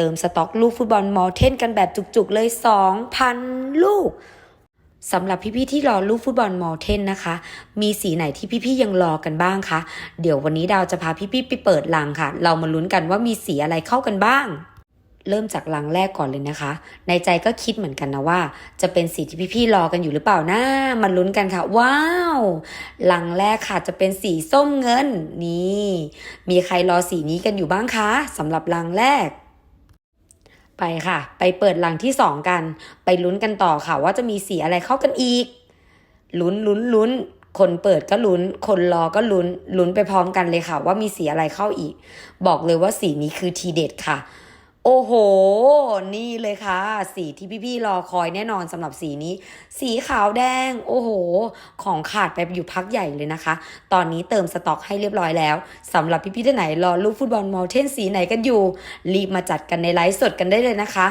เติมสต็อกลูกฟุตบอลมอลเทนกันแบบจุกๆเลย 2,000 ลูกสำหรับพี่ๆที่รอลูกฟุตบอลมอลเทนนะคะ มีสีไหนที่พี่ๆยังรอกันบ้างคะ เดี๋ยววันนี้ดาวจะพาพี่ๆไปเปิดลังค่ะ เรามาลุ้นกันว่ามีสีอะไรเข้ากันบ้าง เริ่มจากลังแรกก่อนเลยนะคะ ในใจก็คิดเหมือนกันนะว่า จะเป็นสีที่พี่ๆรอกันอยู่หรือเปล่านะมาลุ้นกันค่ะ ว้าวลังแรกค่ะจะเป็นสีส้มเงินนี่ มีใครรอสีนี้กันอยู่บ้างคะสำหรับลังแรก ไปค่ะ ไปเปิดหลังที่สองกัน ไปลุ้นกันต่อค่ะ ว่าจะมีสีอะไรเข้ากันอีก ลุ้นลุ้นลุ้น คนเปิดก็ลุ้น คนรอก็ลุ้น ลุ้นไปพร้อมกันเลยค่ะ ว่ามีสีอะไรเข้าอีก บอกเลยว่าสีนี้คือทีเด็ดค่ะ โอ้โห นี่เลยค่ะ สีที่พี่ๆรอคอยแน่นอนสำหรับสีนี้ สีขาวแดง โอ้โห ของขาดไปอยู่พักใหญ่เลยนะคะ ตอนนี้เติมสต็อกให้เรียบร้อยแล้วสำหรับพี่ๆท่านไหนรอลูกฟุตบอลมอลเทนสีไหนกันอยู่ รีบมาจัดกันในไลฟ์สดกันได้เลยนะคะ